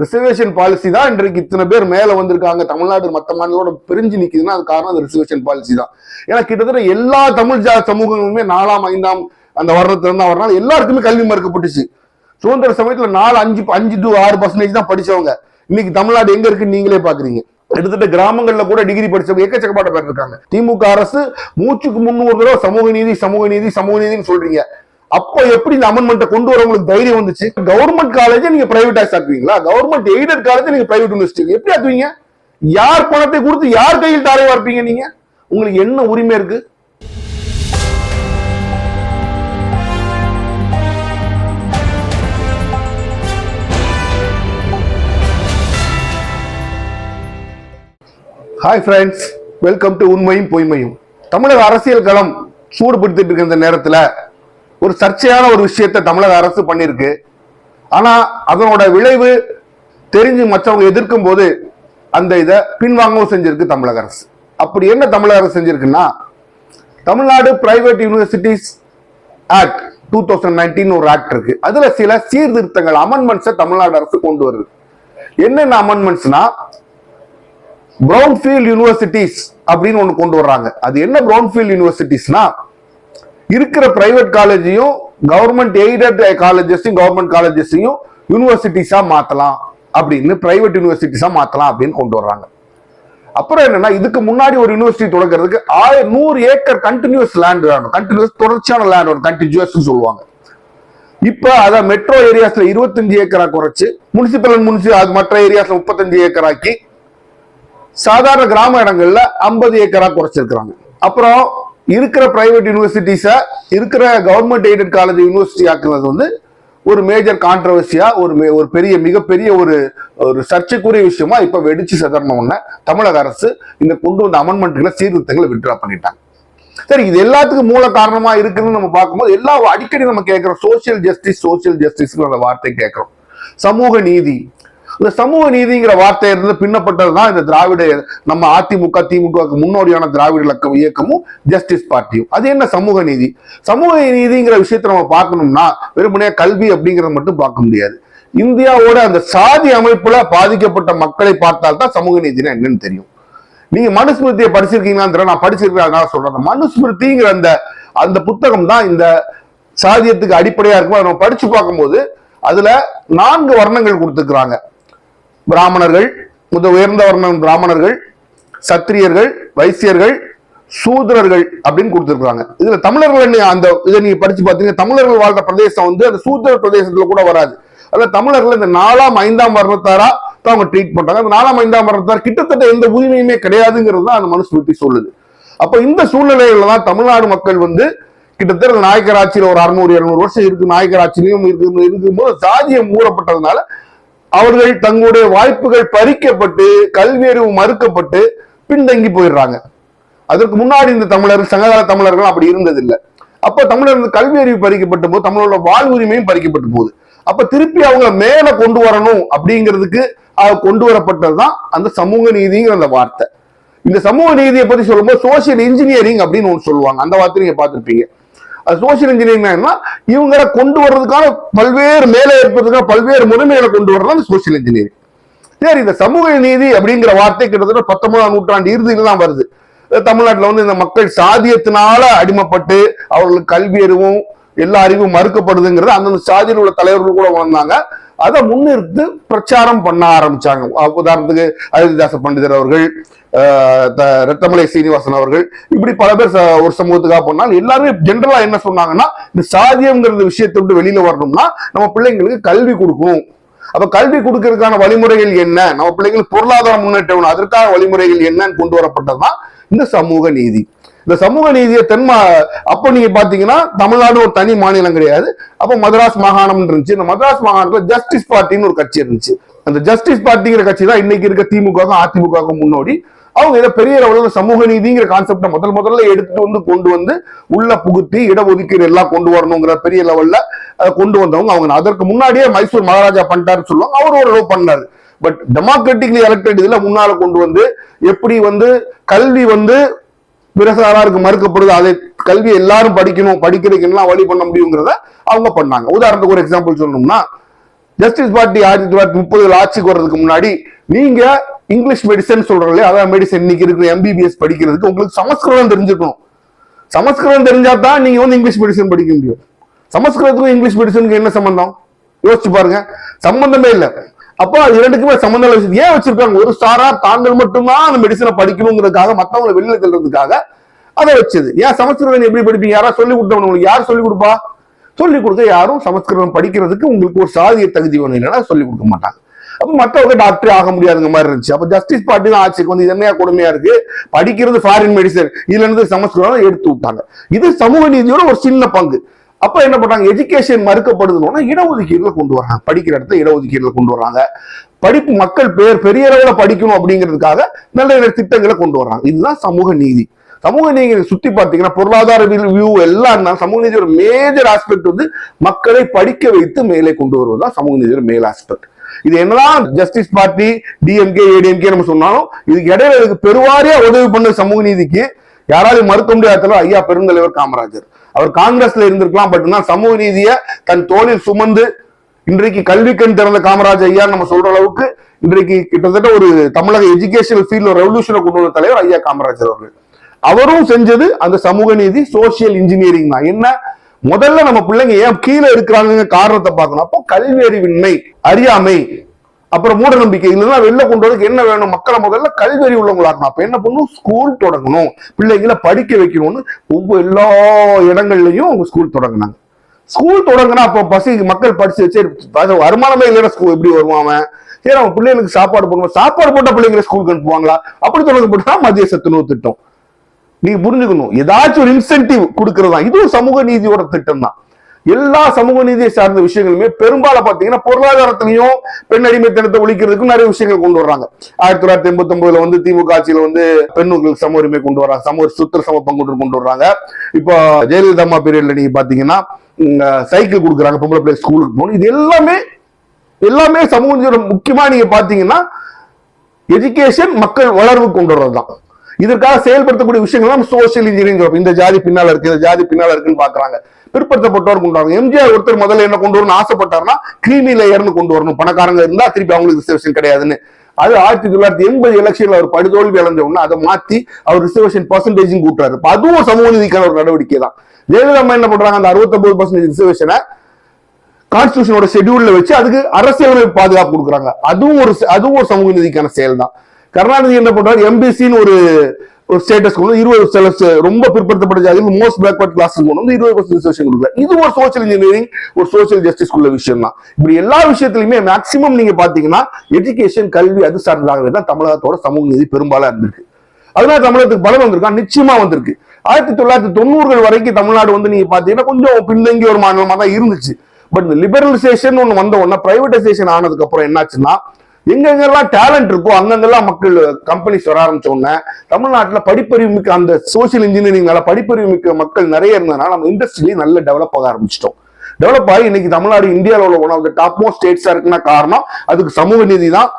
Reservation policy தான் இன்றைக்கு இத்தனை பேர் மேல வந்திருக்காங்க. தமிழ்நாடு மற்ற மாநிலோட பிரிஞ்சு நிக்குதுன்னா அது காரணம் அந்த ரிசர்வேஷன் பாலிசி தான். ஏன்னா கிட்டத்தட்ட எல்லா தமிழ் ஜா சமூகங்களுமே நாலாம் ஐந்தாம் அந்த வருடத்துல இருந்தா வரனால எல்லாருக்குமே கல்வி மறுக்கப்பட்டுச்சு. சுதந்திர சமயத்துல நாலு அஞ்சு அஞ்சு டு ஆறு பர்சன்டேஜ் தான் படிச்சவங்க. இன்னைக்கு தமிழ்நாடு எங்க இருக்குன்னு நீங்களே பாக்குறீங்க. கிட்டத்தட்ட கிராமங்கள்ல கூட டிகிரி படிச்சவங்க எக்கச்சக்கப்பாட்ட பேர் இருக்காங்க. திமுக அரசு மூச்சுக்கு முன்னூறு தடவை சமூக நீதி சமூக நீதி சமூக நீதினு சொல்றீங்க. அப்ப எப்படி இந்த அமெண்ட்மெண்ட்டை கொண்டு வர உங்களுக்கு தைரியம் வந்துச்சு? கவர்மெண்ட் காலேஜ் நீங்க பிரைவேடைஸ் ஆக்குவீங்களா கவர்மெண்ட் எய்டட் காலேஜ் நீங்க பிரைவேட் யூனிவர்சிட்டி எப்படி ஆக்குவீங்க? யார் பணத்தை கொடுத்து யார் கையில் தாரை வார்ப்பீங்க நீங்க? உங்களுக்கு என்ன உரிமை இருக்கு? ஹாய் ஃப்ரெண்ட்ஸ் வெல்கம் டு உண்மையும் பொய்மையும். தமிழக அரசியல் களம் சூடுபடுத்திட்டு இருக்க இந்த நேரத்துல ஒரு சர்ச்சையான ஒரு விஷயத்தை தமிழக அரசு பண்ணியிருக்கு. ஆனா அதனோட விளைவு தெரிஞ்சு மற்றவங்க எதிர்க்கும் போது அந்த இதை பின்வாங்கவும் செஞ்சிருக்கு தமிழக அரசு. அப்படி என்ன தமிழக அரசு செஞ்சிருக்குன்னா Tamil Nadu private universities act two thousand nineteen ஒரு ஆக்ட் இருக்கு. அதுல சில சீர்திருத்தங்கள் அமெண்ட்மெண்ட்ஸை தமிழ்நாடு அரசு கொண்டு வருது. என்னென்ன அமெண்ட்மெண்ட்ஸ்னா ப்ரௌன்ஃபீல்ட் யூனிவர்சிட்டிஸ் அப்படின்னு ஒன்று கொண்டு வர்றாங்க. அது என்ன ப்ரௌன்ஃபீல்ட் யூனிவர்சிட்டிஸ்னா இருக்கிற பிரைவேட் காலேஜையும் கவர்மெண்ட் எய்டட் காலேஜஸையும் கவர்மெண்ட் காலேஜஸையும் யூனிவர்சிட்டிஸாக மாற்றலாம் அப்படின்னு பிரைவேட் யூனிவர்சிட்டிஸாக மாற்றலாம் அப்படின்னு கொண்டு வர்றாங்க. அப்புறம் என்னன்னா இதுக்கு முன்னாடி ஒரு யூனிவர்சிட்டி தொடங்குறதுக்கு ஆயிரம் நூறு ஏக்கர் கண்டினியூஸ் லேண்ட் வேணும். கண்டினியூஸ் தொடர்ச்சியான லேண்ட் வேணும். கண்டினியூஸ் சொல்லுவாங்க. இப்போ அதை மெட்ரோ ஏரியாஸ்ல இருபத்தஞ்சு ஏக்கரா குறைச்சு முனிசிபல் முனிசி அது மற்ற ஏரியாஸ்ல முப்பத்தஞ்சு ஏக்கராக்கி சாதாரண கிராம இடங்கள்ல ஐம்பது ஏக்கரா குறைச்சிருக்கிறாங்க. அப்புறம் இருக்கிற பிரைவேட் யூனிவர்சிட்டிஸை இருக்கிற கவர்மெண்ட் எய்டட் காலேஜ் யூனிவர்சிட்டி ஆக்குறது வந்து ஒரு மேஜர் கான்ட்ரவர்சியா ஒரு மே- ஒரு பெரிய மிகப்பெரிய ஒரு ஒரு சர்ச்சைக்குரிய விஷயமா இப்ப வெடிச்சு சதர்ண தமிழக அரசு இந்த கொண்டு வந்த அமெண்ட்மெண்ட்களை சீர்திருத்தங்களை விட்ரா பண்ணிட்டாங்க. சரி இது எல்லாத்துக்கும் மூல காரணமா இருக்குன்னு நம்ம பார்க்கும்போது எல்லா அடிக்கடி நம்ம கேட்கிறோம் சோசியல் ஜஸ்டிஸ் சோசியல் ஜஸ்டிஸ் அந்த வார்த்தை கேட்கிறோம். சமூக நீதி இந்த சமூக நீதிங்கிற வார்த்தை பின்னப்பட்டது தான் இந்த திராவிட நம்ம அதிமுக திமுக முன்னோடியான திராவிட இலக்கம் இயக்கமும் ஜஸ்டிஸ் பார்ட்டியும் அது என்ன சமூக நீதி? சமூக நீதிங்கிற விஷயத்தை நம்ம பார்க்கணும்னா வெறுமனே கல்வி அப்படிங்கறத மட்டும் பார்க்க முடியாது. இந்தியாவோட அந்த சாதி அமைப்புல பாதிக்கப்பட்ட மக்களை பார்த்தால் தான் சமூக நீதினா என்னன்னு தெரியும். நீங்க மனுஸ்மிருதியை படிச்சிருக்கீங்களான்னு தெரியல, நான் படிச்சிருக்கேன் அதனால சொல்றேன். அந்த மனுஸ்மிருதிங்கிற அந்த அந்த புத்தகம் தான் இந்த சாதியத்துக்கு அடிப்படையா இருக்கும்? நம்ம படிச்சு பார்க்கும்போது அதுல நான்கு வர்ணங்கள் கொடுத்துக்கிறாங்க பிராமணர்கள் முத உயர்ந்த வர்ணம் பிராமணர்கள் சத்திரியர்கள் வைசியர்கள் சூத்திரர்கள் அப்படின்னு கொடுத்துருக்காங்க இதுல தமிழர்கள் அந்த இதை நீங்க படிச்சு பார்த்தீங்கன்னா தமிழர்கள் வாழ்ற பிரதேசம் வந்து அந்த சூத்திர பிரதேசத்துல கூட வராது. அதில் தமிழர்கள் இந்த நாலாம் ஐந்தாம் வர்ணத்தாரா தான் அவங்க ட்ரீட் பண்றாங்க. அந்த நாலாம் ஐந்தாம் வர்ணத்தார் கிட்டத்தட்ட எந்த உரிமையுமே கிடையாதுங்கிறது தான் அந்த மனுஸ்மிருதி சொல்லுது. அப்போ இந்த சூழ்நிலையில தான் தமிழ்நாடு மக்கள் வந்து கிட்டத்தட்ட நாயக்கராட்சியில் ஒரு அறுநூறு இரநூறு வருஷம் இருக்கு. நாயக்கராட்சியிலையும் இருக்கு இருக்கும்போது சாதியம் மூடப்பட்டதுனால அவர்கள் தங்களுடைய வாய்ப்புகள் பறிக்கப்பட்டு கல்வி அறிவு மறுக்கப்பட்டு பின்தங்கி போயிடுறாங்க. அதற்கு முன்னாடி இந்த தமிழர் சங்ககால தமிழர்கள் அப்படி இருந்ததில்லை. அப்ப தமிழர் கல்வி அறிவு பறிக்கப்பட்ட போது தமிழோட வாழ்வுரிமையும் பறிக்கப்பட்டு போகுது அப்ப திருப்பி அவங்க மேல கொண்டு வரணும் அப்படிங்கிறதுக்கு கொண்டு வரப்பட்டதுதான் அந்த சமூக நீதிங்கிற அந்த வார்த்தை. இந்த சமூக நீதியை பத்தி சொல்லும்போது சோசியல் இன்ஜினியரிங் அப்படின்னு ஒன்று சொல்லுவாங்க. அந்த வார்த்தை நீங்க பார்த்திருப்பீங்க. சோசியல் இன்ஜினியரிங் என்ன இவங்களை கொண்டு வர்றதுக்கான பல்வேறு மேலே ஏற்படுறதுக்கான பல்வேறு முறைமைகளை கொண்டு வர்றது அந்த சோசியல் இன்ஜினியரிங் சரி இந்த சமூக நீதி அப்படிங்கிற வார்த்தை கிட்டத்தட்ட பத்தொன்பதாம் நூற்றாண்டு இறுதியில் தான் வருது. தமிழ்நாட்டில் வந்து இந்த மக்கள் சாதியத்தினால அடிமைப்பட்டு அவர்களுக்கு கல்வி அறிவும் எல்லா அறிவும் மறுக்கப்படுதுங்கிறது அந்தந்த சாதியில் உள்ள தலைவர்கள் கூட உணர்ந்தாங்க அதை முன்னிறுத்து பிரச்சாரம் பண்ண ஆரம்பிச்சாங்க. உதாரணத்துக்கு அயோத்திதாச பண்டிதர் அவர்கள் த- ரத்தமலை சீனிவாசன் அவர்கள் இப்படி பல பேர் ஒரு சமூகத்துக்காக பண்ணால் எல்லாருமே ஜென்ரலா என்ன சொன்னாங்கன்னா இந்த சாதியம்ங்கிற விஷயத்தை விட்டு வெளியில வரணும்னா நம்ம பிள்ளைங்களுக்கு கல்வி கொடுக்கணும். அப்ப கல்வி கொடுக்கறதுக்கான வழிமுறைகள் என்ன? நம்ம பிள்ளைங்களுக்கு பொருளாதார முன்னேற்றம் அதற்கான வழிமுறைகள் என்னன்னு கொண்டு வரப்பட்டதுதான் இந்த சமூக நீதி. இந்த சமூக நீதியை தென்மா அப்ப நீங்க பாத்தீங்கன்னா தமிழ்நாடு ஒரு தனி மாநிலம் கிடையாது. அப்ப மதராஸ் மாகாணம் இருந்துச்சு. இந்த மதராஸ் மாகாணத்துல ஜஸ்டிஸ் பார்ட்டின்னு ஒரு கட்சி இருந்துச்சு. அந்த ஜஸ்டிஸ் பார்ட்டிங்கிற கட்சி தான் இன்னைக்கு இருக்க திமுக அதிமுக முன்னோடி. அவங்க இதை பெரிய லெவலில் சமூக நீதிங்கிற கான்செப்டை முதல் முதல்ல எடுத்துட்டு வந்து கொண்டு வந்து உள்ள புகுத்தி இடஒதுக்கீடு எல்லாம் கொண்டு வரணுங்கிற பெரிய லெவல்ல அதை கொண்டு வந்தவங்க அவங்க. அதற்கு முன்னாடியே மைசூர் மகாராஜா பண்ணிட்டாருன்னு சொல்லுவாங்க. அவர் ஒரு பண்ணாரு. பட் டெமோக்ராட்டிக்லி எலக்டட் இதுல முன்னால கொண்டு வந்து எப்படி வந்து கல்வி வந்து பிரசாராருக்கு மறுக்கப்படுது. அதை கல்வி எல்லாரும் படிக்கணும் படிக்கிறதுக்கு எல்லாம் வழி பண்ண முடியுங்கிறத அவங்க பண்ணாங்க. உதாரணத்துக்கு ஒரு எக்ஸாம்பிள் சொல்லணும்னா ஜஸ்டிஸ் பார்ட்டி ஆயிரத்தி தொள்ளாயிரத்தி முப்பதுல ஆட்சிக்கு வர்றதுக்கு முன்னாடி நீங்க இங்கிலீஷ் மெடிசன் சொல்றீங்களே அதான் மெடிசன் இன்னைக்கு இருக்கிற எம்பிபிஎஸ் படிக்கிறதுக்கு உங்களுக்கு சமஸ்கிருதம் தெரிஞ்சுக்கணும் சமஸ்கிருதம் தெரிஞ்சா தான் நீங்க வந்து இங்கிலீஷ் மெடிசன் படிக்க முடியும். சமஸ்கிருதத்துக்கும் இங்கிலீஷ் மெடிசனுக்கு என்ன சம்பந்தம்? யோசிச்சு பாருங்க. சம்பந்தமே இல்லை. அப்போ அது இரண்டுக்குமே சம்பந்தம் விஷயம். ஏன் வச்சிருக்காங்க? ஒரு ஸ்டாரா தாங்கள் மட்டும்தான் அந்த மெடிசனை படிக்கணுங்கிறதுக்காக மத்தவங்களை வெளியில தள்ளுறதுக்காக அதை வச்சது. ஏன் சமஸ்கிருதம் எப்படி படிப்பீங்க? யாரா சொல்லி கொடுத்தவங்க உங்களுக்கு யார் சொல்லி கொடுப்பா? சொல்லி கொடுக்க யாரும் சமஸ்கிருதம் படிக்கிறதுக்கு உங்களுக்கு ஒரு சாதிய தகுதி ஒன்று இல்லைன்னா சொல்லி கொடுக்க மாட்டாங்க. அப்போ மத்தவங்க டாக்டர் ஆக முடியாதுங்க மாதிரி இருந்துச்சு. அப்போ ஜஸ்டிஸ் பார்ட்டி தான் ஆட்சிக்கு வந்து என்னையா கொடுமையா இருக்கு? படிக்கிறது ஃபாரின் மெடிசன் இதுல இருந்து சமஸ்கிருதம் எடுத்து விட்டாங்க. இது சமூக நீதியோட ஒரு சின்ன பங்கு. அப்ப என்ன பண்றாங்க? எஜுகேஷன் மறுக்கப்படுதுன்னா இடஒதுக்கீடுல கொண்டு வராங்க படிக்கிற இடத்துல இடஒதுக்கீடுல கொண்டு வராங்க படிப்பு மக்கள் பேர் பெரிய அளவில் படிக்கணும் அப்படிங்கிறதுக்காக நல்ல நல்ல திட்டங்களை கொண்டு வர்றாங்க. இதுதான் சமூக நீதி. சமூக நீதி சுத்தி பார்த்தீங்கன்னா பொருளாதார வியூ எல்லாம் தான் சமூக நீதியோட மேஜர் ஆஸ்பெக்ட் வந்து மக்களை படிக்க வைத்து மேலே கொண்டு வருவதுதான் சமூக நீதியோட மேல் ஆஸ்பெக்ட் இது என்னதான் ஜஸ்டிஸ் பார்ட்டி டிஎம்கே ஏடிஎம்கே நம்ம சொன்னாலும் இதுக்கு இடையில இதுக்கு பெருவாரியா உதவி பண்ண சமூக நீதிக்கு யாராலையும் மறுக்க முடியாத ஐயா பெருந்தலைவர் காமராஜர். அவர் காங்கிரஸ்ல இருந்திருக்கலாம் பட் தான் சமூக நீதியை தன் தோளில் சுமந்து இன்றைக்கு கல்வி கண் திறந்த காமராஜ் ஐயா நம்ம சொல்ற அளவுக்கு இன்றைக்கு கிட்டத்தட்ட ஒரு தமிழக எஜுகேஷனல் ஃபீல்ட்ல ரெவல்யூஷனை கொண்டு வந்த தலைவர் ஐயா காமராஜர் அவர்கள். அவரும் செஞ்சது அந்த சமூக நீதி சோசியல் இன்ஜினியரிங் தான். என்ன? முதல்ல நம்ம பிள்ளைங்க ஏன் கீழே இருக்கிறாங்க காரணத்தை பார்க்கணும். அப்போ கல்வி அறிவின்மை அறியாமை அப்புறம் மூட நம்பிக்கை இதெல்லாம் வெளில கொண்டு வரதுக்கு என்ன வேணும்? மக்களை முதல்ல கல்வி அறிவு உள்ளவங்களாக்கணும். அப்ப என்ன பண்ணணும்? ஸ்கூல் தொடங்கணும். பிள்ளைங்களை படிக்க வைக்கணும்னு ஒவ்வொரு எல்லா இடங்கள்லையும் அவங்க ஸ்கூல் தொடங்கினாங்க. ஸ்கூல் தொடங்கினா அப்போ பசி மக்கள் படிச்சு சரி வருமானமே இல்லைன்னா ஸ்கூல் எப்படி வருவான் அவன்? சரி அவன் பிள்ளைங்களுக்கு சாப்பாடு போடுவோம் சாப்பாடு போட்ட பிள்ளைங்களை ஸ்கூலுக்கு அனுப்புவாங்களா? அப்படி தான் மதிய சத்துணவு திட்டம். நீங்க புரிஞ்சுக்கணும். ஏதாச்சும் ஒரு இன்சென்டிவ் கொடுக்கறதா? இதுவும் சமூக நீதியோட திட்டம் தான் எல்லா சமூக நீதியை சார்ந்த விஷயங்களுமே பெரும்பாலும் பாத்தீங்கன்னா பொருளாதாரத்திலையும் பெண் அடிமைத்தனத்தை ஒழிக்கிறதுக்கும் நிறைய விஷயங்கள் கொண்டு வர்றாங்க. ஆயிரத்தி தொள்ளாயிரத்தி எண்பத்தி ஒன்பதுல வந்து திமுக ஆட்சியில வந்து பெண்ணுக்கு சம உரிமை கொண்டு வர்றாங்க. சம சுத்திர சம பங்கு கொண்டு வர்றாங்க. இப்போ ஜெயலலிதா அம்மா பீரியட்ல நீங்க பாத்தீங்கன்னா சைக்கிள் கொடுக்குறாங்க. பொம்பளை பிள்ளை ஸ்கூலுக்கு போகணும். இது எல்லாமே எல்லாமே சமூக முக்கியமா நீங்க பாத்தீங்கன்னா எஜுகேஷன் மக்கள் வளர்வு கொண்டு வர்றதுதான். இதற்காக செயல்படுத்தக்கூடிய விஷயங்கள் சோசியல் இன்ஜினியரிங் இந்த ஜாதி பின்னால இருக்கு இந்த ஜாதி பின்னால இருக்குன்னு பாக்குறாங்க பிற்படுத்தப்பட்டவர் உண்டாகும் எம்ஜிஆர் ஒருத்தர் முதல்ல என்ன கொண்டு வரணும் ஆசைப்பட்டாருன்னா கிரீமி லேயர்னு கொண்டு வரணும். பணக்காரங்க இருந்தா திருப்பி அவங்களுக்கு ரிசர்வேஷன் கிடையாதுன்னு. அது ஆயிரத்தி தொள்ளாயிரத்தி எண்பது எலெக்ஷன்ல அவர் படுதோல்வி அடைஞ்ச உடனே அதை மாத்தி அவர் ரிசர்வேஷன் பர்சன்டேஜும் கூட்டுறாரு. இப்ப அதுவும் சமூக நீதிக்கான ஒரு நடவடிக்கை தான். ஜெயலலிதா என்ன பண்றாங்க? அந்த அறுபத்தொன்பது பர்சன்டேஜ் ரிசர்வேஷனை கான்ஸ்டியூஷனோட ஷெட்யூல்ல வச்சு அதுக்கு அரசியலமைப்பு பாதுகாப்பு கொடுக்குறாங்க. அதுவும் ஒரு அதுவும் ஒரு சமூக நீதிக்கான செயல் தான் கருணாநிதி என்ன பண்றாரு? எம்பிசின்னு ஒரு ஒரு ஸ்டேட்டஸ் கொண்டு வந்து இருபது சில ரொம்ப பிற்படுத்தப்பட்ட ஜாதிகள் மோஸ்ட் பேக்வர்ட் கிளாஸ் கொண்டு வந்து இருபது பர்சன்ட் ரிசர்வேஷன் கொடுக்குறாரு இது ஒரு சோசியல் இன்ஜினியரிங் ஒரு சோசியல் ஜஸ்டிஸ் உள்ள விஷயம் தான் இப்படி எல்லா விஷயத்திலுமே மேக்சிமம் நீங்க பாத்தீங்கன்னா எஜுகேஷன் கல்வி அது சார்ந்ததாகவே தான் தமிழகத்தோட சமூக நீதி பெரும்பாலும் இருந்திருக்கு. அதனால தமிழகத்துக்கு பலம் வந்திருக்கா? நிச்சயமா வந்திருக்கு. ஆயிரத்தி தொள்ளாயிரத்தி தொண்ணூறுகள் வரைக்கும் தமிழ்நாடு வந்து நீங்க பாத்தீங்கன்னா கொஞ்சம் பின்தங்கிய ஒரு மாநிலமா தான் இருந்துச்சு. பட் இந்த லிபரலைசேஷன் ஒன்று வந்த உடனே பிரைவேடைசேஷன் ஆனதுக்கு அப்புறம் என்னாச்சுன்னா எங்கெங்கெல்லாம் டேலண்ட் இருக்கோ அங்கங்கெல்லாம் மக்கள் கம்பெனிஸ் வர ஆரம்பிச்சோன்னே தமிழ்நாட்டில் படிப்பறிவு மிக்க அந்த சோசியல் இன்ஜினியரிங்னால படிப்பறிவு மிக்க மக்கள் நிறைய இருந்ததுனால நம்ம இண்டஸ்ட்ரியிலேயே நல்ல டெவலப் ஆக ஆரம்பிச்சிட்டோம். டெவலப் ஆகி இன்னைக்கு தமிழ்நாடு இந்தியாவில் உள்ள one of the top most ஸ்டேட்ஸா இருக்குன்னா காரணம் அதுக்கு சமூக நீதி தான்.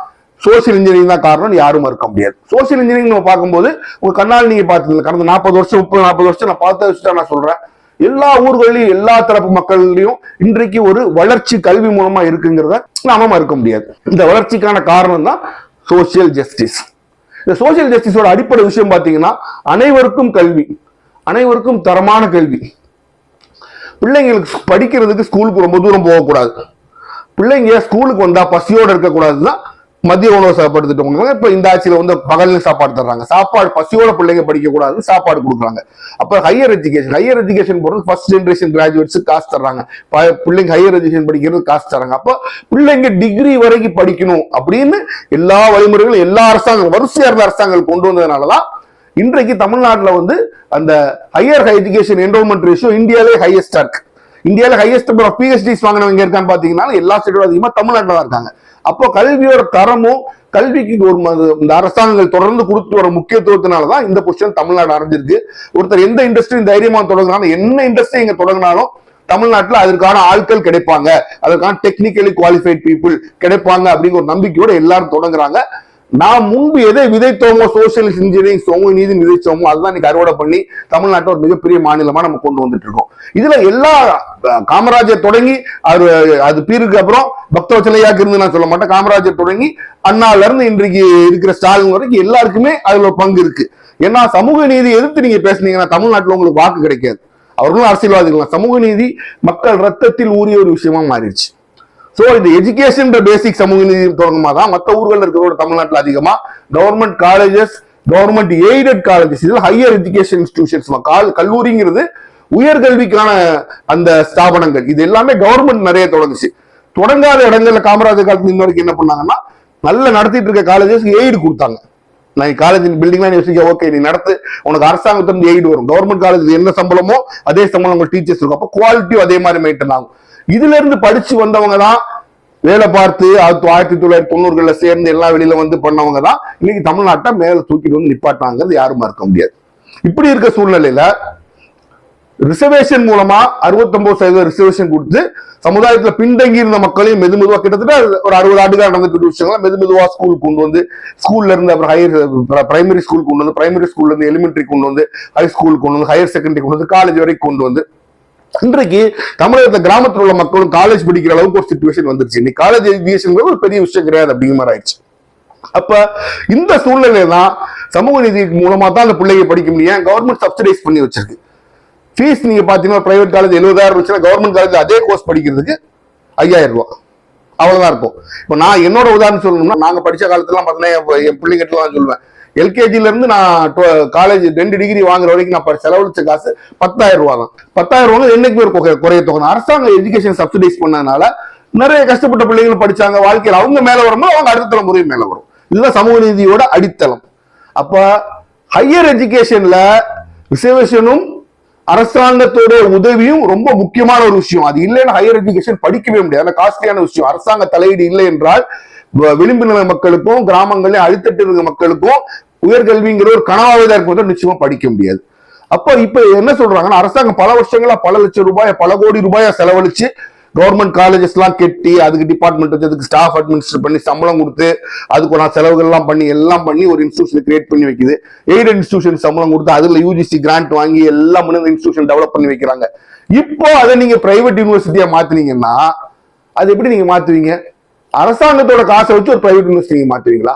சோசியல் இன்ஜினியரிங் தான் காரணம் யாரும் மறுக்க முடியாது. சோசியல் இன்ஜினியரிங் நம்ம பார்க்கும்போது உங்க கண்ணால் நீங்க பார்த்தீங்க கடந்த நாற்பது வருஷம் முப்பது நாற்பது வருஷம் நான் பார்த்த வச்சுட்டா நான் சொல்றேன். எல்லா ஊர்களையும் எல்லா தரப்பு மக்கள்லையும் இன்றைக்கு ஒரு வளர்ச்சி கல்வி மூலமா இருக்குங்கிறத நாம மறுக்க முடியாது. இந்த வளர்ச்சிக்கான காரணம் தான் சோசியல் ஜஸ்டிஸ் இந்த சோசியல் ஜஸ்டிஸோட அடிப்படை விஷயம் பார்த்தீங்கன்னா அனைவருக்கும் கல்வி அனைவருக்கும் தரமான கல்வி. பிள்ளைங்களுக்கு படிக்கிறதுக்கு ஸ்கூலுக்கு ரொம்ப தூரம் போகக்கூடாது. பிள்ளைங்க ஸ்கூலுக்கு வந்தா பசியோட இருக்கக்கூடாதுன்னா மதிய உணவு சாப்பாடு திட்டம் கொண்டு இப்ப இந்த ஆட்சியில வந்து பகல் சாப்பாடு தர்றாங்க. சாப்பாடு பசியோட பிள்ளைங்க படிக்க சாப்பாடு கொடுக்குறாங்க. அப்ப ஹையர் எஜுகேஷன் ஹையர் எஜுகேஷன் போறது ஃபர்ஸ்ட் ஜென்ரேஷன் கிராஜுவேட்ஸ் காசு தர்றாங்க. ப- பிள்ளைங்க ஹையர் எஜுகேஷன் படிக்கிறது காசு தராங்க அப்ப பிள்ளைங்க டிகிரி வரைக்கும் படிக்கணும் அப்படின்னு எல்லா வழிமுறைகளும் எல்லா அரசாங்கம் வரிசையாக இருந்த அரசாங்கங்கள் கொண்டு வந்ததுனாலதான் இன்றைக்கு தமிழ்நாட்டில் வந்து அந்த ஹையர் எஜுகேஷன் என்ரோல்மெண்ட் ரேஷியோ இந்தியாவிலே ஹையஸ்டா இருக்கு. இந்தியாவில் ஹையஸ்ட் நம்பர் ஆஃப் பிஹெச்டிஸ் வாங்கினவங்க இருக்கான்னு பார்த்தீங்கன்னா எல்லா ஸ்டேட்டோட அதிகமாக தமிழ்நாட்டில் தான் இருக்காங்க. அப்போ கல்வியோட தரமும் கல்விக்கு ஒரு இந்த அரசாங்கங்கள் தொடர்ந்து கொடுத்து வர முக்கியத்துவத்தினால தான் இந்த பொசிஷன் தமிழ்நாடு அடைஞ்சிருக்கு. ஒருத்தர் எந்த இண்டஸ்ட்ரியும் தைரியமா தொடங்கினாலும் என்ன இண்டஸ்ட்ரி இங்க தொடங்கினாலும் தமிழ்நாட்டில் அதற்கான ஆட்கள் கிடைப்பாங்க. அதற்கான டெக்னிக்கலி குவாலிஃபைட் பீப்புள் கிடைப்பாங்க அப்படிங்கிற ஒரு நம்பிக்கையோட எல்லாரும் தொடங்குறாங்க. நாம் முன்பு எதை விதைத்தோமோ சோசியலிஸ்ட் இன்ஜினியரிங் சமூக நீதி விதைச்சோமோ அதுதான் இன்னைக்கு அறுவடை பண்ணி தமிழ்நாட்டை ஒரு மிகப்பெரிய மாநிலமா நம்ம கொண்டு வந்துட்டு இருக்கோம். இதுல எல்லா காமராஜர் தொடங்கி அது அது பீருக்கு அப்புறம் பக்தவச்சலையாக்கு இருந்து நான் சொல்ல மாட்டேன். காமராஜர் தொடங்கி அண்ணால இருந்து இன்றைக்கு இருக்கிற ஸ்டாலின் வரைக்கும் எல்லாருக்குமே அதுல ஒரு பங்கு இருக்கு. ஏன்னா சமூக நீதி எதிர்த்து நீங்க பேசுனீங்கன்னா தமிழ்நாட்டில் உங்களுக்கு வாக்கு கிடைக்காது. அவர்களும் அரசியல்வாதிகள் சமூக நீதி மக்கள் ரத்தத்தில் ஊறிய ஒரு விஷயமா மாறிடுச்சு. சோ இந்த எஜுகேஷன் பேசிக் சமூக நீதி தொடங்குமா தான்? மற்ற ஊர்களில் இருக்கிறோட தமிழ்நாட்டில் அதிகமா? Government colleges government aided colleges இதில் ஹையர் எஜுகேஷன் இன்ஸ்டிடியூஷன்ஸ் கல்லூரிங்கிறது உயர்கல்விக்கான அந்த ஸ்தாபனங்கள். இது எல்லாமே கவர்மெண்ட் நிறைய தொடங்குச்சு. தொடங்காத இடங்கள்ல காமராஜர் காலத்துல இன்ன வரைக்கும் என்ன பண்ணாங்கன்னா நல்ல நடத்திட்டு இருக்க காலேஜஸ் எய்டு கொடுத்தாங்க. நான் காலேஜ் பில்டிங்லாம் யோசிக்க ஓகே நீ நடத்து. உனக்கு அரசாங்கத்திலிருந்து எய்டு வரும். கவர்மெண்ட் காலேஜ் என்ன சம்பளமோ அதே சம்பளம் உங்க டீச்சர்ஸ் இருக்கும் அப்போ குவாலிட்டியும் அதே மாதிரி மெயின்டைன் ஆகும். இதுல இருந்து படிச்சு வந்தவங்க தான் வேலை பார்த்து ஆயிரத்தி தொள்ளாயிரத்தி தொண்ணூறுகள்ல சேர்ந்து எல்லாம் வெளியில வந்து பண்ணவங்க தான் இன்னைக்கு தமிழ்நாட்டை மேல தூக்கிட்டு வந்து நிப்பாட்டாங்கிறது யாரும் மறக்க முடியாது. இப்படி இருக்க சூழ்நிலையில ரிசர்வேஷன் மூலமா 69% சதவீத ரிசர்வேஷன் கொடுத்து சமுதாயத்துல பின்தங்கி இருந்த மக்களையும் மெது மெதுவா கிட்டத்தட்ட ஒரு அறுபது ஆண்டுகள் நடந்துட்டு விஷயங்கள மெது மெதுவா ஸ்கூல் கொண்டு வந்து ஸ்கூல்ல இருந்து அப்புறம் ஹையர் பிரைமரி ஸ்கூல் கொண்டு வந்து பிரைமரி ஸ்கூல்ல இருந்து எலிமெண்ட்ரி கொண்டு வந்து ஹை ஸ்கூல் கொண்டு வந்து ஹையர் செகண்டரி கொண்டு வந்து காலேஜ் வரைக்கும் கொண்டு வந்து இன்றைக்கு தமிழகத்தில் கிராமத்தில் உள்ள மக்களும் காலேஜ் படிக்கிற அளவுக்கு ஒரு சுச்சுவேஷன் வந்துருச்சு. இன்னைக்கு காலேஜ் எஜுகேஷன் ஒரு பெரிய விஷயம் கிடையாது அப்படிங்கிற மாதிரி ஆயிடுச்சு. அப்ப இந்த சூழ்நிலை தான் சமூக நீதி மூலமா தான் அந்த பிள்ளைங்க படிக்க முடியும். கவர்மெண்ட் சப்சிடைஸ் பண்ணி வச்சிருக்கு. ஃபீஸ் நீங்க பாத்தீங்கன்னா பிரைவேட் காலேஜ் எழுபதாயிரம் இருந்துச்சுன்னா கவர்மெண்ட் காலேஜ் அதே கோர்ஸ் படிக்கிறதுக்கு ஐயாயிரம் ரூபாய். அவ்வளவுதான் இருக்கும். இப்போ நான் என்னோட உதாரணம் சொல்லணும்னா நாங்க படிச்ச காலத்துலாம் பார்த்தீங்கன்னா என் என் சொல்லுவேன். எல்கேஜில இருந்து நான் காலேஜ் ரெண்டு டிகிரி வாங்குற வரைக்கும் நான் செலவழிச்ச காசு பத்தாயிரம் ரூபா தான். பத்தாயிரம் ரூபா என்னைக்குமே ஒரு குறைய தொகை அரசாங்கம் எஜுகேஷன் சப்சிடைஸ் பண்ணதுனால நிறைய கஷ்டப்பட்ட பிள்ளைங்களும் படிச்சாங்க வாழ்க்கையில் அவங்க மேல வரும்போது அவங்க அடுத்த தலைமுறை மேல வரும். இதுதான் சமூக நீதியோட அடித்தளம். அப்ப ஹையர் எஜுகேஷன்ல ரிசர்வேஷனும் அரசாங்கத்தோட உதவியும் ரொம்ப முக்கியமான ஒரு விஷயம். அது இல்லைன்னா ஹையர் எஜுகேஷன் படிக்கவே முடியாது. காஸ்ட்லியான விஷயம். அரசாங்க தலையீடு இல்லை என்றால் விளிம்பு நிலை மக்களுக்கும் கிராமங்களில் அழுத்தட்டு இருக்க மக்களுக்கும் உயர்கல்விங்கிற ஒரு கனவாவே தான் இருக்கும் நிச்சயமா படிக்க முடியாது. அப்போ இப்ப என்ன சொல்றாங்கன்னா அரசாங்கம் பல வருஷங்களா பல லட்சம் ரூபாய் பல கோடி ரூபாயை செலவழிச்சு கவர்மெண்ட் காலேஜஸ் எல்லாம் கெட்டி அதுக்கு டிபார்ட்மெண்ட் வச்சு அதுக்கு ஸ்டாஃப் அட்மினிஸ்டர் பண்ணி சம்பளம் கொடுத்து அதுக்கு நான் செலவுகள் எல்லாம் பண்ணி எல்லாம் பண்ணி ஒரு இன்ஸ்டியூஷன் கிரியேட் பண்ணி வைக்குது. எய்ட் இன்ஸ்டியூஷன் சம்பளம் கொடுத்து அதுல யூஜிசி கிராண்ட் வாங்கி எல்லாம் பண்ணி இன்ஸ்டியூஷன் டெவலப் பண்ணி வைக்கிறாங்க. இப்போ அதை நீங்க பிரைவேட் யூனிவர்சிட்டியா மாத்தினீங்கன்னா அது எப்படி நீங்க மாத்துவீங்க? அரசாங்கத்தோட காசை வச்சு ஒரு பிரைவேட் யூனிவர்சிட்டி மாற்றுவீங்களா மாத்துவீங்களா?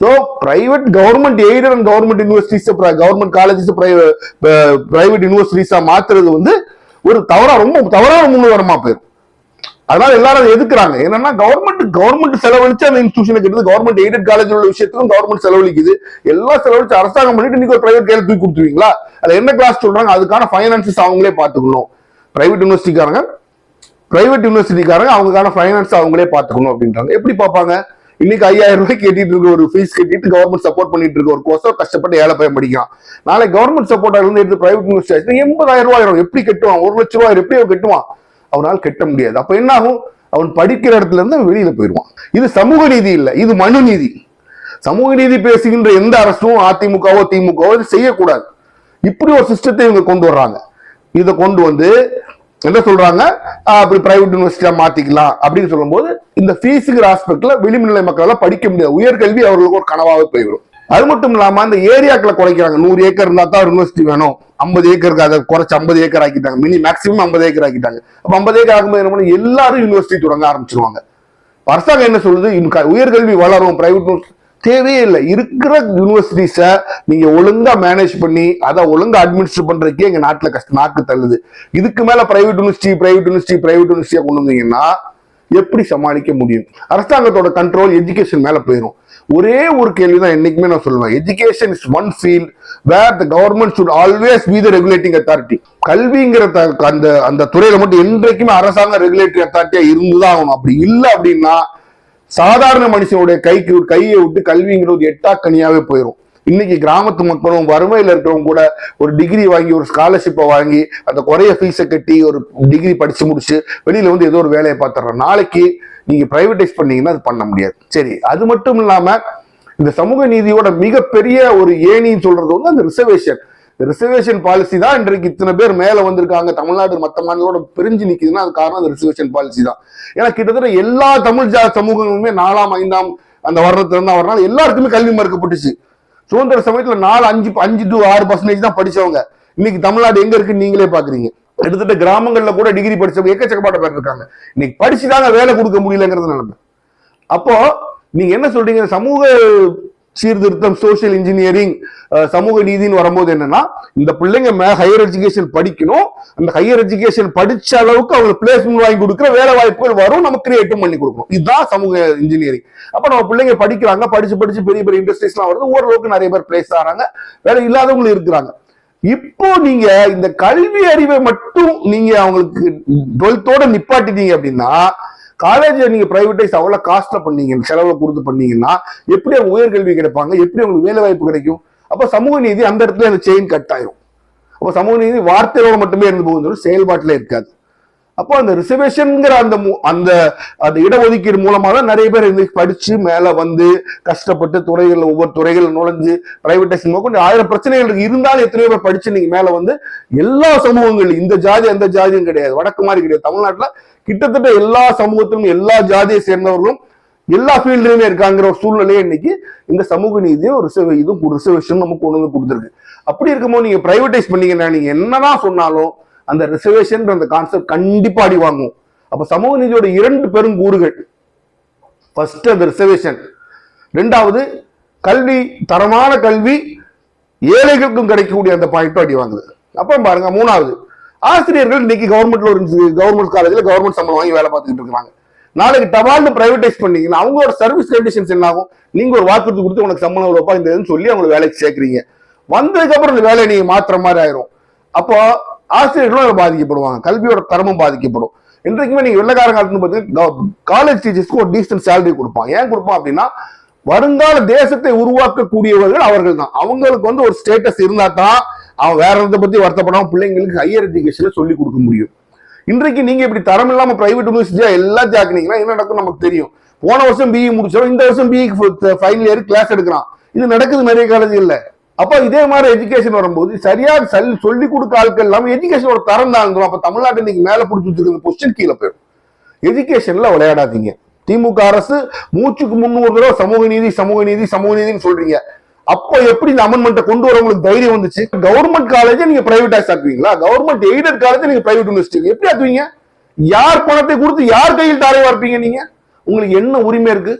So private government aided and government universities government colleges private யூனிவர்சிட்டிஸா மாத்துறது வந்து ஒரு தவறா ரொம்ப தவறான முன்னுவரமா போயிடும் அதனால எல்லாரும் அதை எதுக்குறாங்க? என்னன்னா கவர்மெண்ட் கவர்மெண்ட் செலவழிச்சு அந்த இன்ஸ்டியூஷனுக்கு இருக்குது கவர்மெண்ட் எய்டட் காலேஜ் உள்ள விஷயத்திலும் கவர்மெண்ட் செலவழிக்குது. எல்லாம் செலவழிச்சு அரசாங்கம் பண்ணிட்டு இன்னைக்கு ஒரு பிரைவேட் கையில் தூக்கி கொடுத்துருவீங்களா? அதுல என்ன கிளாஸ் சொல்றாங்க? அதுக்கான ஃபைனான்சஸ் அவங்களே பார்த்துக்கணும். பிரைவேட் யூனிவர்சிட்டிக்காரங்க பிரைவேட் யூனிவர்சிட்டிக்காரங்க அவங்களுக்கான ஃபைனான்ஸ் அவங்களே பார்த்துக்கணும் அப்படின்றாங்க. எப்படி பார்ப்பாங்க? இன்னைக்கு ஐயாயிரம் ரூபாய் கேட்டிட்டு இருக்க ஒரு ஃபீஸ் கட்டிட்டு கவர்மெண்ட் சப்போர்ட் பண்ணிட்டு இருக்க ஒரு கோர்ஸோ கஷ்டப்பட்டு ஏழை பையன் படிக்கிறான். நாளை கவர்மெண்ட் சப்போர்ட் இருந்து எடுத்து பிரைவேட் யூனிவர்சிட்டி எண்பதாயிரம் ரூபாய் ஆயிரும் எப்படி கட்டுவான்? ஒரு லட்ச ரூபாய் எப்படி கட்டுவான். அவனால் கட்ட முடியாது. அப்ப என்ன ஆகும் அவன் படிக்கிற இடத்துல இருந்து வெளியில போயிடுவான். இது சமூக நீதி இல்லை. இது மனு நீதி. சமூக நீதி பேசுகின்ற எந்த அரசும் அதிமுகவோ திமுகவோ இது செய்யக்கூடாது. இப்படி ஒரு சிஸ்டத்தை இவங்க கொண்டு வர்றாங்க. இதை கொண்டு வந்து என்ன சொல்றாங்க? அப்படி பிரைவேட் யூனிவர்சிட்டியா மாத்திக்கலாம் அப்படின்னு சொல்லும்போது இந்த ஃபீஸுங்கிற ஆஸ்பெக்ட்ல விளிம்புநிலை மக்களால படிக்க முடியாது. உயர்கல்வி அவர்களுக்கு ஒரு கனவாவே போய்விடும். அது மட்டும் இல்லாம அந்த ஏரியாக்களை குறைக்கிறாங்க. நூறு ஏக்கர் இருந்தா தான் யூனிவர்சிட்டி வேணும். ஐம்பது ஏக்கருக்கு அதை குறைச்சி ஐம்பது ஏக்கர் ஆக்கிட்டாங்க. மினி மேக்ஸிமம் ஐம்பது ஏக்கர் ஆக்கிட்டாங்க. அப்ப ஐம்பது ஏக்கர் ஆகும்போது என்ன பண்ணு எல்லாரும் யூனிவர்சிட்டி தொடங்க ஆரம்பிச்சிருவாங்க. அரசாங்கம் என்ன சொல்லுது? உயர்கல்வி வளரும். பிரைவேட் தேவையே இல்லை இருக்கிற யூனிவர்சிட்டிஸை நீங்க ஒழுங்கா மேனேஜ் பண்ணி அதை ஒழுங்கா அட்மினிஸ்டர் பண்றதுக்கே எங்க நாட்டில் கஷ்டம் நாக்கு தள்ளுது. இதுக்கு மேல private university private university private யூனிவர்சிட்டியா கொண்டு வந்தீங்கன்னா எப்படி சமாளிக்க முடியும்? அரசாங்கத்தோட கண்ட்ரோல் எஜுகேஷன் மேல போயிடும் ஒரே ஒரு கேள்வி தான் என்னைக்குமே நான் சொல்லுவேன். Education is one field where the government should always be the regulating authority கல்விங்கிற த- அந்த அந்த துறையில மட்டும் என்றைக்குமே அரசாங்க ரெகுலேட்டரி அத்தாரிட்டியா இருந்துதான் ஆகணும். அப்படி இல்லை அப்படின்னா சாதாரண மனுஷனுடைய கைக்கு கையை விட்டு கல்விங்கிறது எட்டாக்கனியாவே போயிடும் இன்னைக்கு கிராமத்து மக்களும் வறுமையில் இருக்கிறவங்க கூட ஒரு டிகிரி வாங்கி ஒரு ஸ்காலர்ஷிப்பை வாங்கி அந்த குறைய ஃபீஸை கட்டி ஒரு டிகிரி படிச்சு முடிச்சு வெளியில வந்து ஏதோ ஒரு வேலையை பார்த்துறோம் நாளைக்கு நீங்க பிரைவேடைஸ் பண்ணீங்கன்னா அது பண்ண முடியாது. சரி அது மட்டும் இல்லாம இந்த சமூக நீதியோட மிகப்பெரிய ஒரு ஏணின்னு சொல்றது வந்து அந்த ரிசர்வேஷன் ரிசர்வேஷன் பாலிசி தான் இன்றைக்கு இத்தனை பேர் மேல வந்திருக்காங்க. தமிழ்நாடு மற்ற மாநிலோட பிரிஞ்சு நிக்குதுன்னா அது காரணம் அந்த ரிசர்வேஷன் பாலிசி தான். ஏன்னா கிட்டத்தட்ட எல்லா தமிழ் ஜா சமூகங்களுமே நாலாம் ஐந்தாம் அந்த வர்ணத்துல இருந்து வரனால எல்லாருக்குமே கல்வி மறுக்கப்பட்டுச்சு. சுதந்திர சமயத்துல நாலு அஞ்சு அஞ்சு டு ஆறு பர்சன்டேஜ் தான் படிச்சவங்க. இன்னைக்கு தமிழ்நாடு எங்க இருக்குன்னு நீங்களே பாக்குறீங்க. கிட்டத்தட்ட கிராமங்கள்ல கூட டிகிரி படிச்சவங்க எக்கச்சக்கப்பாட்ட பேர் இருக்காங்க இன்னைக்கு படிச்சுதாங்க வேலை கொடுக்க முடியலங்கிறது நிலைமை. அப்போ நீங்க என்ன சொல்றீங்க? சமூக சீர்திருத்தம் சோசியல் இன்ஜினியரிங் சமூக நீதினு வரும்போது என்னன்னா இந்த பிள்ளைங்க மே ஹையர் எஜுகேஷன் படிக்கணும். அந்த ஹையர் எஜுகேஷன் படிச்ச அளவுக்கு அவங்களுக்கு பிளேஸ்மெண்ட் வாங்கி கொடுக்குற வேலை வாய்ப்புகள் வரும். நம்ம கிரியேட்டும் பண்ணி கொடுக்கணும். இதுதான் சமூக இன்ஜினியரிங் அப்ப நம்ம பிள்ளைங்க படிக்கிறாங்க படிச்சு படிச்சு பெரிய பெரிய இண்டஸ்ட்ரீஸ்லாம் வருது. ஓரளவுக்கு நிறைய பேர் பிளேஸ் ஆறாங்க. வேலை இல்லாதவங்களும் இருக்கிறாங்க. இப்போ நீங்க இந்த கல்வி அறிவை மட்டும் நீங்க அவங்களுக்கு டுவெல்த்தோட நிப்பாட்டிட்டீங்க அப்படின்னா காலேஜில் நீங்க ப்ரைவேட்டைஸ் அவ்வளோ காஸ்ட்ல பண்ணீங்க செலவுல கொடுத்து பண்ணீங்கன்னா எப்படி அவங்க உயர்கல்வி கிடைப்பாங்க எப்படி அவங்களுக்கு வேலை வாய்ப்பு கிடைக்கும்? அப்போ சமூக நீதி அந்த இடத்துல அந்த செயின் கட் ஆயிரும். அப்போ சமூக நீதி வார்த்தையோட மட்டுமே இருந்து போகும்னு சொல்லி செயல்பாட்டில் இருக்காது. அப்போ அந்த ரிசர்வேஷன்ங்கிற அந்த மு- அந்த அந்த இடஒதுக்கீடு மூலமாக தான் நிறைய பேர் இன்னைக்கு படிச்சு மேலே வந்து கஷ்டப்பட்டு துறைகளில் ஒவ்வொரு துறைகள் நுழைஞ்சு பிரைவேடைசேஷன் கொஞ்சம் ஆயிரம் பிரச்சனைகள் இருந்தாலும் எத்தனையோ பேர் படிச்சு நீங்க மேலே வந்து எல்லா சமூகங்களும் இந்த ஜாதி அந்த ஜாதியும் கிடையாது. வடக்கு மாதிரி கிடையாது. தமிழ்நாட்டில் கிட்டத்தட்ட எல்லா சமூகத்திலும் எல்லா ஜாதியை சேர்ந்தவர்களும் எல்லா ஃபீல்டுலையுமே இருக்காங்கிற ஒரு சூழ்நிலையே இன்னைக்கு இந்த சமூக நீதியும் ஒரு ரிசர்வ் இதுவும் ரிசர்வேஷன் நமக்கு கொண்டு வந்து கொடுத்துருக்கு. அப்படி இருக்கும்போது நீங்க பிரைவேடைஸ் பண்ணீங்கன்னா நீங்க என்னதான் சொன்னாலும் அந்த ரிசர்வேஷன் அந்த கான்செப்ட் கண்டிப்பா அடி வாங்கும். அப்ப சமூக நீதியோட இரண்டு பெருங்கூறுகள் ஃபர்ஸ்ட் அந்த ரிசர்வேஷன் ரெண்டாவது கல்வி தரமான கல்வி ஏழைகளுக்கும் கிடைக்கக்கூடிய அந்த பாயிண்ட்டும் அடி வாங்குது. அப்புறம் பாருங்க மூணாவது ஆசிரியர்கள் இன்னைக்கு கவர்மெண்ட்ல ஒரு கவர்மெண்ட் காலேஜ்ல கவர்மெண்ட் சம்பளம் வாங்கி வேலை பார்த்துக்கிட்டு இருக்காங்க. நாளைக்கு டபால்னு பிரைவேடைஸ் பண்ணீங்கன்னா அவங்களோட சர்வீஸ் கண்டிஷன்ஸ் என்ன ஆகும்? நீங்க ஒரு வாக்குறுதி கொடுத்து உனக்கு சம்பளம் ஒரு இந்த இதுன்னு சொல்லி அவங்களை வேலைக்கு சேர்க்குறீங்க. வந்ததுக்கு அப்புறம் இந்த வேலையை நீங்க மாத்திர மாதிரி ஆயிரும். அப்போ ஆசிரியர்களும் அதுல பாதிக்கப்படுவாங்க. கல்வியோட தரமும் பாதிக்கப்படும். இன்றைக்குமே நீங்க வெள்ளக்கார காலத்துல பார்த்தீங்கன்னா காலேஜ் டீச்சர்ஸ்க்கு ஒரு டீசன்ட் சேலரி கொடுப்பான் ஏன் கொடுப்பான் அப்படின்னா வருங்கால தேசத்தை உருவாக்கக்கூடியவர்கள் அவர்கள் தான் அவங்களுக்கு வந்து ஒரு ஸ்டேட்டஸ் இருந்தா தான் அவன் வேற எதை பத்தி வருத்தப்படாம பிள்ளைங்களுக்கு ஹையர் எஜுகேஷன்ல சொல்லி கொடுக்க முடியும். இன்றைக்கு நீங்க இப்படி தரம் இல்லாம பிரைவேட் யூனிவர்சிட்டியா எல்லாம் ஜாக்கினீங்கன்னா என்ன நடக்கும் நமக்கு தெரியும். போன வருஷம் பிஇ முடிச்சோம் இந்த வருஷம் பிஇ ஃபைனல் இயர் கிளாஸ் எடுக்கிறான். இது நடக்குது நிறைய காலேஜ் இல்லை அப்போ இதே மாதிரி எஜுகேஷன் வரும்போது சரியா சல் சொல்லி கொடுக்க ஆட்கள் இல்லாம எஜுகேஷனோட தரம் தான் அப்போ தமிழ்நாட்டை இன்னைக்கு மேல பிடிச்சி வச்சிருக்க கொஸ்டின் கீழே போயிடும். எஜுகேஷன்ல விளையாடாதீங்க. திமுக அரசு மூச்சுக்கு முன்னூறு தடவை சமூக நீதி சமூக நீதி சமூக நீதினு சொல்றீங்க. அப்போ எப்படி இந்த அமெண்ட்மெண்ட்டை கொண்டு வரவங்களுக்கு தைரியம் வந்துச்சு? கவர்மெண்ட் காலேஜ் நீங்க பிரைவேடைஸ் ஆக்குவீங்களா கவர்மெண்ட் எய்டட் காலேஜ் நீங்க பிரைவேட் யூனிவர்சிட்டி எப்படி ஆக்குவீங்க யார் பணத்தை கொடுத்து யார் கையில் தாரை வார்ப்பீங்க நீங்க? உங்களுக்கு என்ன உரிமை இருக்கு?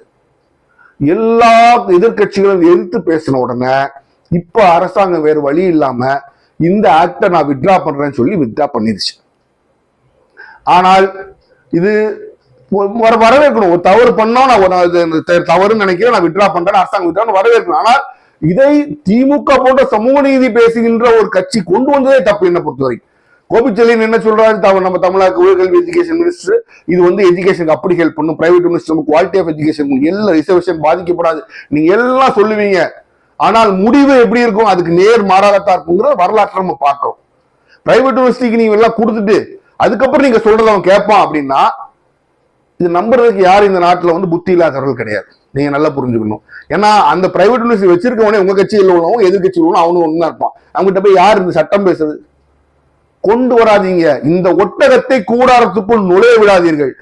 எல்லா எதிர்கட்சிகளும் எதிர்த்து பேசின உடனே இப்ப அரசாங்கம் வேறு வழி இல்லாம இந்த ஆக்டை நான் வித்ரா பண்றேன்னு சொல்லி வித்ரா பண்ணிருச்சு. ஆனால் இது வர வரவேற்கணும். ஒரு தவறு பண்ணா நான் த- தவறுன்னு நினைக்கிறேன். நான் வித்ரா பண்றேன். அரசாங்கம் வித்ரா வரவேற்கணும். ஆனால் இதை திமுக போன்ற சமூக நீதி பேசுகின்ற ஒரு கட்சி கொண்டு வந்ததே தப்பு என்ன பொறுத்தவரைக்கும் கோபிச்செல்லின் கோபிச்செல்லியன் என்ன சொல்றாரு? நம்ம தமிழ்நாடு உயர்கல்வி எஜுகேஷன் மினிஸ்டர் இது வந்து எஜுகேஷனுக்கு அப்படி ஹெல்ப் பண்ணும். Private minister quality of education எல்லா ரிசர்வேஷன் பாதிக்கப்படாது. நீங்க எல்லாம் சொல்லுவீங்க. ஆனால் முடிவு எப்படி இருக்கும்? அதுக்கு நேர் மாறாகத்தான் இருக்குங்கிற வரலாற்றை நம்ம பார்க்கிறோம். பிரைவேட் யூனிவர்சிட்டிக்கு நீங்க எல்லாம் கொடுத்துட்டு அதுக்கப்புறம் நீங்க சொல்றத அவன் கேட்பான் அப்படின்னா இது நம்புறதுக்கு யார் இந்த நாட்டில் வந்து புத்தி இல்லாதவர்கள் கிடையாது. நீங்க நல்லா புரிஞ்சுக்கணும். ஏன்னா அந்த பிரைவேட் யூனிவர்சிட்டி வச்சிருக்கவனே உங்க கட்சியில் உள்ளவங்க எதிர்கட்சியில் உள்ளவங்க அவனும் ஒண்ணு இருப்பான். அவங்ககிட்ட போய் யார் இந்த சட்டம் பேசுறது கொண்டு வராதீங்க. இந்த ஒட்டகத்தை கூடாரத்துக்குள் நுழைய விடாதீர்கள்.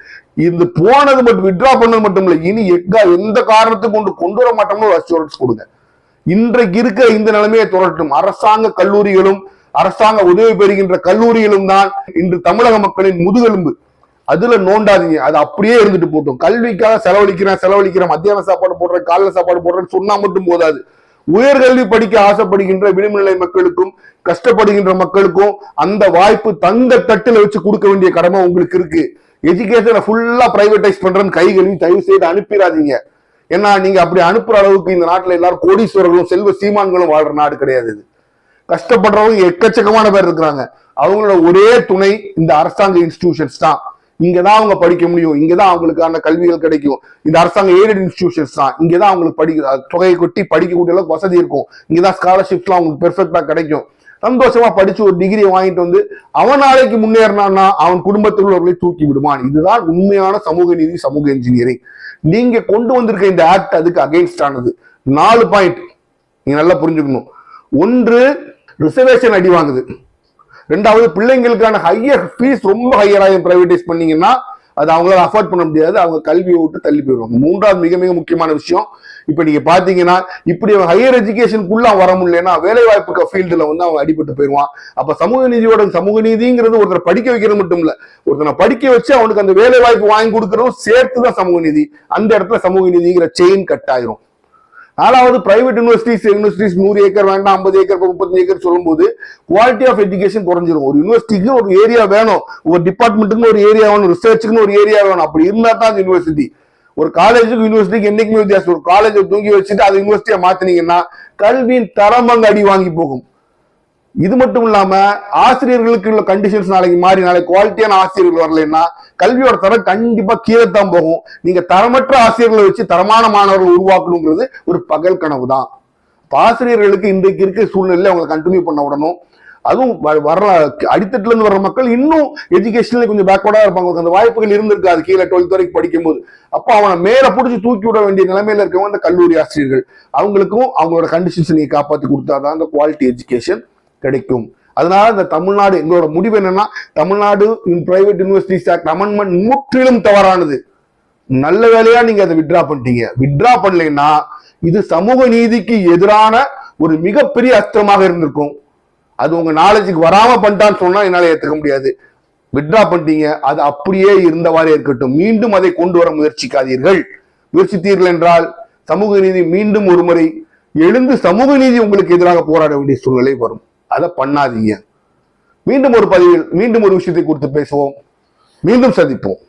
இது போனது மட்டும் வித்ரா பண்ணது மட்டும் இல்லை. இனி எங்க எந்த காரணத்துக்கு கொண்டு கொண்டு வர மாட்டோம்னு ஒரு அஷூரன்ஸ் கொடுங்க. இன்றைக்கு இருக்கிற இந்த நிலைமையை துரட்டும். அரசாங்க கல்லூரிகளும் அரசாங்க உதவி பெறுகின்ற கல்லூரிகளும் தான் இன்று தமிழக மக்களின் முதுகெலும்பு. அதுல நோண்டாதீங்க. அது அப்படியே இருந்துட்டு போட்டும். கல்விக்காக செலவழிக்கிறேன் செலவழிக்கிறேன். மத்தியான சாப்பாடு போடுறேன் காலைல சாப்பாடு போடுறேன்னு சொன்னா மட்டும் போதாது. உயர்கல்வி படிக்க ஆசைப்படுகின்ற விளிம்புநிலை மக்களுக்கும் கஷ்டப்படுகின்ற மக்களுக்கும் அந்த வாய்ப்பு தங்க தட்டுல வச்சு கொடுக்க வேண்டிய கடமை உங்களுக்கு இருக்கு. எஜுகேஷனை ஃபுல்லா பிரைவேடைஸ் பண்றேன்னு கை கழுவி தயவு செய்து அனுப்பிடாதீங்க. ஏன்னா நீங்க அப்படி அனுப்புற அளவுக்கு இந்த நாட்டுல எல்லாரும் கோடீஸ்வரர்களும் செல்வ சீமான்களும் வாழ்ற நாடு கிடையாது இது. கஷ்டப்படுறவங்க எக்கச்சக்கமான பேர் இருக்கிறாங்க. அவங்களோட ஒரே துணை இந்த அரசாங்க இன்ஸ்டிடியூஷன்ஸ் தான். இங்கதான் அவங்க படிக்க முடியும். இங்கதான் அவங்களுக்கான கல்விகள் கிடைக்கும். இந்த அரசாங்க எய்டட் இன்ஸ்டிடியூஷன்ஸ் தான். இங்கதான் அவங்களுக்கு படி தொகையை கொட்டி படிக்கக்கூடிய அளவுக்கு வசதி இருக்கும். இங்கதான் ஸ்காலர்ஷிப்ஸ்லாம் அவங்களுக்கு பெர்ஃபெக்டா கிடைக்கும். சந்தோஷமா படிச்சு ஒரு டிகிரி வாங்கிட்டு வந்து அவன் நாளைக்கு முன்னேறினான்னா அவன் குடும்பத்தில் உள்ளவர்களை தூக்கி விடுவான் இதுதான் உண்மையான சமூக நீதி சமூக இன்ஜினியரிங் நீங்க கொண்டு வந்திருக்க இந்த ஆக்ட் அதுக்கு அகைன்ஸ்ட் ஆனது. நாலு பாயிண்ட் நீங்க நல்லா புரிஞ்சுக்கணும். ஒன்று ரிசர்வேஷன் அடி வாங்குது. ரெண்டாவது பிள்ளைங்களுக்கான ஹையர் ஃபீஸ் ரொம்ப ஹையராக பிரைவேடைஸ் பண்ணீங்கன்னா அது அவங்களால அஃபோர்ட் பண்ண முடியாது. அவங்க கல்வியை விட்டு தள்ளி போயிடுவாங்க. மூன்றாவது மிக மிக முக்கியமான விஷயம் இப்ப நீங்க பாத்தீங்கன்னா இப்படி அவன் ஹையர் எஜுகேஷனுக்குள்ள வர முடியலன்னா வேலை வாய்ப்பு ஃபீல்டுல வந்து அவன் அடிபட்டு போயிடுவான். அப்ப சமூக நீதியோட சமூக நீதிங்கிறது ஒருத்தரை படிக்க வைக்கிறது மட்டும் இல்ல. ஒருத்தனை படிக்க வச்சு அவனுக்கு அந்த வேலை வாய்ப்பு வாங்கி கொடுக்கறதும் சேர்த்துதான் சமூக நீதி. அந்த இடத்துல சமூக நீதிங்கிற செயின் கட் ஆயிரும். நாலாவது பிரைவேட் யூனிவர்சிட்டிஸ் யூனிவர்சிட்டிஸ் நூறு ஏக்கர் வேண்டாம் ஐம்பது ஏக்கர் முப்பத்தஞ்சு ஏக்கர் சொல்லும்போது குவாலிட்டி ஆஃப் எஜுகேஷன் குறைஞ்சிரும். ஒரு யூனிவர்சிட்டிக்கு ஒரு ஏரியா வேணும். ஒரு டிபார்ட்மெண்ட்டுக்கு ஒரு ஏரியா வேணும். ரிசர்ச்சுக்குன்னு ஒரு ஏரியா வேணும். அப்படி இருந்தா தான் அது யூனிவர்சிட்டி ஒரு காலேஜுக்கு யூனிவர்சிட்டிக்கு என்னைக்குமே வித்தியாசம். ஒரு காலேஜை தூங்கி வச்சுட்டு அது யூனிவர்சிட்டியை மாத்தினீங்கன்னா கல்வியின் தரம் அங்க அடி வாங்கி போகும். இது மட்டும் இல்லாம ஆசிரியர்களுக்கு உள்ள கண்டிஷன்ஸ் நாளைக்கு மாறி நாளைக்கு குவாலிட்டியான ஆசிரியர்கள் வரலைன்னா கல்வியோட தரம் கண்டிப்பா கீழே தான் போகும். நீங்க தரமற்ற ஆசிரியர்களை வச்சு தரமான மாணவர்கள் உருவாக்கணுங்கிறது ஒரு பகல் கனவு தான். ஆசிரியர்களுக்கு இன்றைக்கு இருக்க சூழ்நிலையில அவங்களை கண்டினியூ பண்ண விடணும். அதுவும் வ- வர்ற அடித்தட்டுல இருந்து வர்ற மக்கள் இன்னும் எஜுகேஷன்ல கொஞ்சம் பேக்வர்டா இருப்பாங்க. அவங்களுக்கு அந்த வாய்ப்புகள் இருந்திருக்காது. கீழே டுவெல்த் வரைக்கும் படிக்கும்போது. அப்போ அவனை மேல புடிச்சு தூக்கி விட வேண்டிய நிலைமையில இருக்கவங்க அந்த கல்லூரி ஆசிரியர்கள். அவங்களுக்கும் அவங்களோட கண்டிஷன்ஸ் நீங்க காப்பாத்தி கொடுத்தாதான் அந்த குவாலிட்டி எஜுகேஷன் கிடைக்கும். அதனால இந்த தமிழ்நாடு எங்களோட முடிவு என்னன்னா Tamil Nadu private universities act amendment முற்றிலும் தவறானது. நல்ல வேலையா நீங்க அதை விட்ரா பண்ணிட்டீங்க. விட்ரா பண்ணலைன்னா இது சமூக நீதிக்கு எதிரான ஒரு மிகப்பெரிய அஸ்திரமாக இருந்திருக்கும். அது உங்க நாலேஜுக்கு வராம பண்ணிட்டான்னு சொன்னா என்னால ஏத்துக்க முடியாது. விட்ரா பண்ணிட்டீங்க. அது அப்படியே இருந்தவாறே இருக்கட்டும். மீண்டும் அதை கொண்டு வர முயற்சிக்காதீர்கள். முயற்சித்தீர்கள் என்றால் சமூக நீதி மீண்டும் ஒரு முறை எழுந்து சமூக நீதி உங்களுக்கு எதிராக போராட வேண்டிய சூழ்நிலை வரும். அதை பண்ணாதீங்க. மீண்டும் ஒரு பதிவில் மீண்டும் ஒரு விஷயத்தை குறித்து பேசுவோம். மீண்டும் சந்திப்போம்.